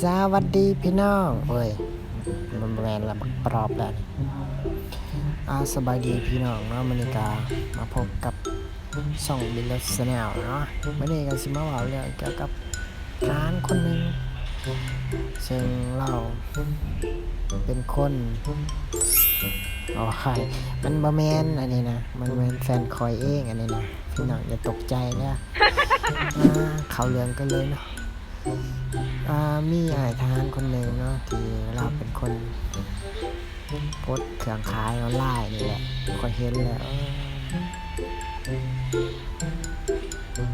สวัสดีพี่น้องเอ้ยมันแมนละบักปรอบแล้วอาสบายดีพี่น้องเนาะมณิกามาพบกับช่องบิลล์สแนลเนาะมื่อนี้ก็สิมาเล่าเรื่องเกี่ยวกับร้านคนหนึ่งซึ่งเราเป็นคนอ๋อใครมันบะแมนอันนี้นะ มันแมนแฟนคอยเองอันนี้นะพี่น้องอย่าตกใจนะอ่าเขาเรื่องกันเลยเนาะ มีอายทารคนหนึ่งเนาะที่เราเป็นคนโพสเครื่องขายออนไลน์นี่แหละคอยเห็นแล้ว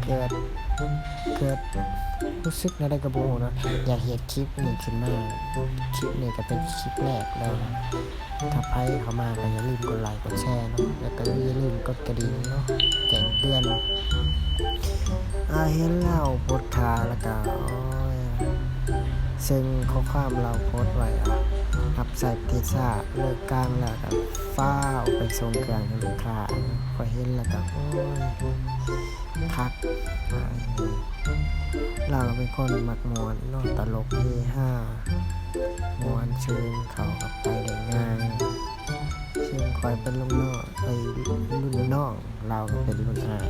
เกิดเกิดรู้สึกในได้กระโบเนาะอยากเห็นคลิปนี้ขึ้นมาคลิปนี้ก็เป็นคลิปแรกแล้วนะถ้าใครเข้ามาก็อย่าลืมกดไลค์กดแชร์เนาะแล้วก็อย่าลืมกดกระดิ่งเนาะแจ้งเตือนอาเห็นแล้วโพสขาแล้ว ซึ่งข้อความเราโพสต์ไว้อะหับใส่พิซซ่าเลิกกลางแล้วก็ฟ้าวไปส่งเครื่องให้ลูกค้าพอเห็นแล้วก็โอ้ยคักเราเป็นคนมักมวนนอกตลกเฮฮามวนเชิญเขากับไปได้ง่ายซึ่งคอยเป็นลูกน้องไอ้รุ่นน้องเราเป็นรุ่นอาย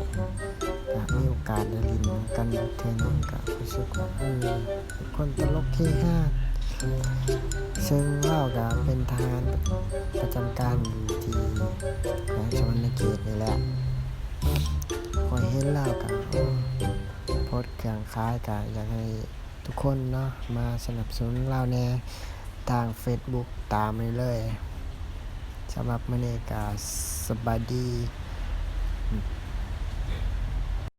ก็มีโอกาสได้ลินกันเทนึงก็รู้สึกว่าเออคนตลกที่ห้าซึ่งเล่ากับเป็นทารประจำการอยู่ที่แขวงชนเขตนี่แหละพอเห็นเล่ากับโพสต์เครื่งคล้ายกับอยากให้ทุกคนเนาะมาสนับสนุนเล่าแน่ทาง Facebook ตามนี้เลยสำหรับมื่อนี้ก็สบายดี